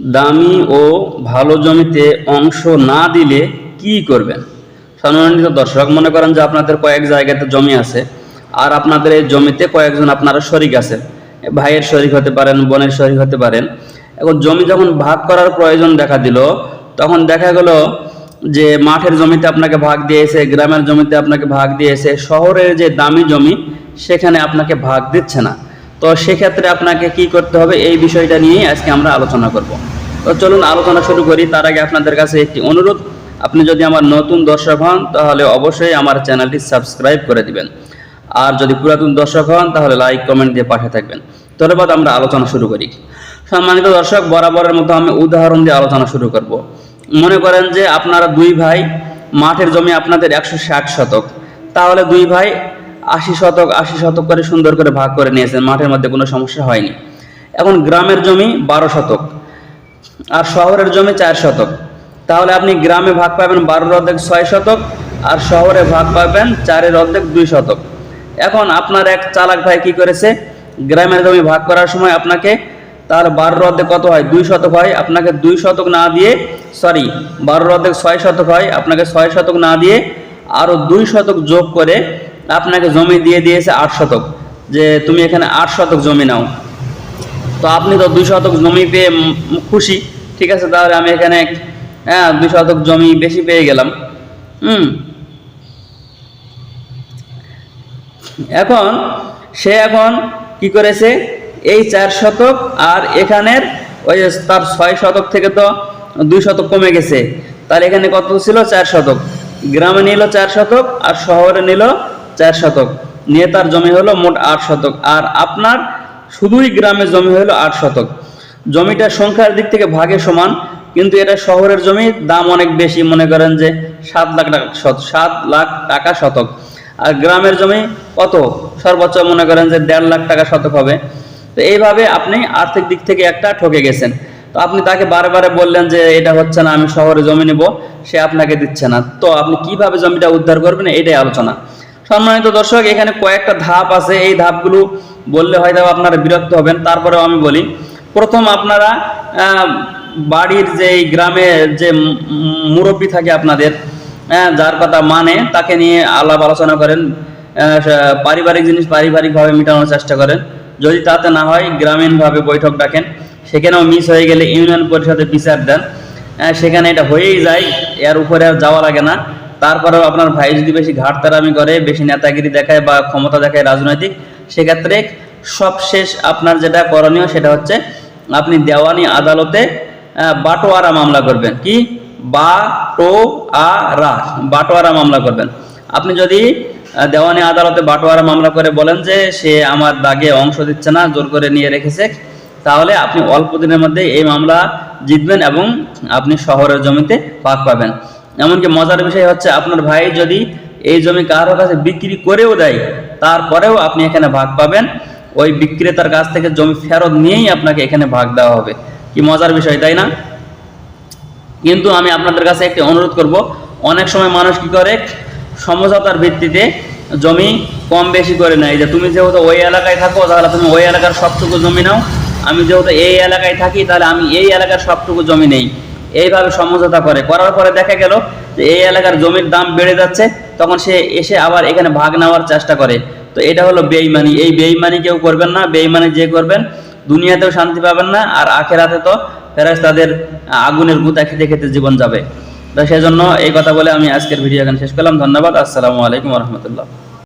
দামি ও ভালো জমিতে অংশ না দিলে কি করবেন? সম্মানিত দর্শক, মনে করেন যে আপনাদের কয়েক জায়গাতে জমি আছে, আর আপনাদের এই জমিতে কয়েকজন আপনারা শরিক আছে। ভাইয়ের শরিক হতে পারেন, বোনের শরিক হতে পারেন। এখন জমি যখন ভাগ করার প্রয়োজন দেখা দিল, তখন দেখা গেল যে মাঠের জমিতে আপনাকে ভাগ দিয়েছে, গ্রামের জমিতে আপনাকে ভাগ দিয়েছে, শহরের যে দামি জমি, সেখানে আপনাকে ভাগ দিচ্ছে না। তো সেক্ষেত্রে আপনাকে কি করতে হবে? এই বিষয়টা নিয়েই আজকে আমরা আলোচনা করব। তো চলুন আলোচনা শুরু করি। তার আগে আপনাদের কাছে একটি অনুরোধ, আপনি যদি আমার নতুন দর্শক হন, তাহলে অবশ্যই আমার চ্যানেলটি সাবস্ক্রাইব করে দিবেন। আর যদি পুরাতন দর্শক হন, তাহলে লাইক, কমেন্ট দিয়ে পাশে থাকবেন। ধন্যবাদ, আমরা আলোচনা শুরু করি। সম্মানিত দর্শক, বরাবরের মতো আমি উদাহরণ দিয়ে আলোচনা শুরু করব। মনে করেন যে আপনারা দুই ভাই, মাঠের জমি আপনাদের একশো ষাট শতক। তাহলে দুই ভাই আশি শতক আশি শতক করে সুন্দর করে ভাগ করে নিয়েছেন, মাঠের মধ্যে কোনো সমস্যা হয়নি। এখন গ্রামের জমি বারো শতক আর শহরের জমি চার শতক। তাহলে আপনি গ্রামে ভাগ পাবেন বারোর অর্ধেক ছয় শতক আর শহরে ভাগ পাবেন চারের অর্ধেক দুই শতক। এখন আপনার এক চালাক ভাই কি করেছে? গ্রামের জমি ভাগ করার সময় আপনাকে তার বারোর অর্ধেক কত হয়? দুই শতক হয়। আপনাকে দুই শতক না দিয়ে সরি বারোর অর্ধেক ছয় শতক হয়। আপনাকে ছয় শতক না দিয়ে আরও দুই শতক যোগ করে আপনাকে জমি দিয়ে দিয়েছে আট শতক। যে তুমি এখানে আট শতক জমি নাও। তো আপনি তো দুই শতক জমি পেয়ে খুশি, ঠিক আছে? তাহলে আমি এখানে হ্যাঁ দুই শতক জমি বেশি পেয়ে গেলাম। হুম। এখন সে এখন কি করেছে? এই চার শতক আর এখানের ওই যে তার ছয় শতক থেকে তো দুই শতক কমে গেছে। তাহলে এখানে কত ছিল? চার শতক। গ্রামে নিল চার শতক আর শহরে নিল চার শতক। নিয়ে তার জমি হলো মোট আট শতক। আর আপনার শুধুই গ্রামে জমি হলো আট শতক। জমিটা সংখ্যার দিক থেকে ভাগে সমান, কিন্তু এটা শহরের জমির দাম অনেক বেশি। মনে করেন যে সাত লাখ টাকা সাত লাখ টাকা শতক। আর গ্রামের জমি কত? সর্বোচ্চ মনে করেন যে দেড় লাখ টাকা শতক হবে। তো এইভাবে আপনি আর্থিক দিক থেকে একটা ঠকে গেছেন। তো আপনি তাকে বারে বললেন যে এটা হচ্ছে না, আমি শহরে জমি নেব, সে আপনাকে দিচ্ছে না। তো আপনি কীভাবে জমিটা উদ্ধার করবেন, এটাই আলোচনা। সম্মানিত দর্শক এখানে কয়েকটা ধাপ আছে। এই ধাপগুলো বললে হয়তো আপনারা বিরক্ত হবেন তারপরেও আমি বলি। প্রথম আপনারা বাড়ির যে গ্রামে যে মুরব্বী থাকে আপনাদের হ্যাঁ, যার কথা মানে তাকে নিয়ে আলাপ আলোচনা করেন পারিবারিক জিনিস পারিবারিকভাবে মেটানোর চেষ্টা করেন। যদি তাতে না হয় গ্রামীণভাবে বৈঠক ডাকেন। সেখানেও মিস হয়ে গেলে ইউনিয়ন পরিষদে বিচার দেন। সেখানে এটা হয়েই যায় এর উপরে আর যাওয়া লাগে না। তারপরেও আপনার ভাই যদি বেশি ঘাটতারামি করে, বেশি নেতাগিরি দেখায় বা ক্ষমতা দেখায় রাজনৈতিক, সেক্ষেত্রে সবশেষ আপনার যেটা করণীয় সেটা হচ্ছে আপনি দেওয়ানি আদালতে বাটোয়ারা মামলা করবেন। কি? বাটোয়ারা বাটোয়ারা মামলা করবেন। আপনি যদি দেওয়ানি আদালতে বাটোয়ারা মামলা করে বলেন যে সে আমার দাগে অংশ দিচ্ছে না, জোর করে নিয়ে রেখেছে, তাহলে আপনি অল্প দিনের মধ্যে এই মামলা জিতবেন এবং আপনি শহরের জমিতে পাক পাবেন। এমনকি মজার বিষয় হচ্ছে আপনার ভাই যদি এই জমি কারোর কাছে বিক্রি করেও দেয়, তারপরেও আপনি এখানে ভাগ পাবেন। ওই বিক্রেতার কাছ থেকে জমি ফেরত নিয়েই আপনাকে এখানে ভাগ দেওয়া হবে। কি মজার বিষয়, তাই না? কিন্তু আমি আপনাদের কাছে একটি অনুরোধ করব, অনেক সময় মানুষ কি করে, সমঝোতার ভিত্তিতে জমি কম বেশি করে নেয়। যে তুমি যেহেতু ওই এলাকায় থাকো, তাহলে তুমি ওই এলাকার সবটুকু জমি নাও। আমি যেহেতু এই এলাকায় থাকি, তাহলে আমি এই এলাকার সবটুকু জমি নেই। এইভাবে সমঝোতা করে। করার পরে দেখা গেল যে এই এলাকার জমির দাম বেড়ে যাচ্ছে, তখন সে এসে আবার এখানে ভাগ নেওয়ার চেষ্টা করে। তো এটা হলো বেইমানি। এই বেইমানি কেউ করবেন না, বেইমানি যে করবেন, দুনিয়াতেও শান্তি পাবেন না, আর আখেরাতে তো ফেরাজ তাদের আগুনের গুতা খেতে খেতে জীবন যাবে। তো সেজন্য এই কথা বলে আমি আজকের ভিডিও এখানে শেষ করলাম। ধন্যবাদ। আসসালামু আলাইকুম রহমতুল্লাহ।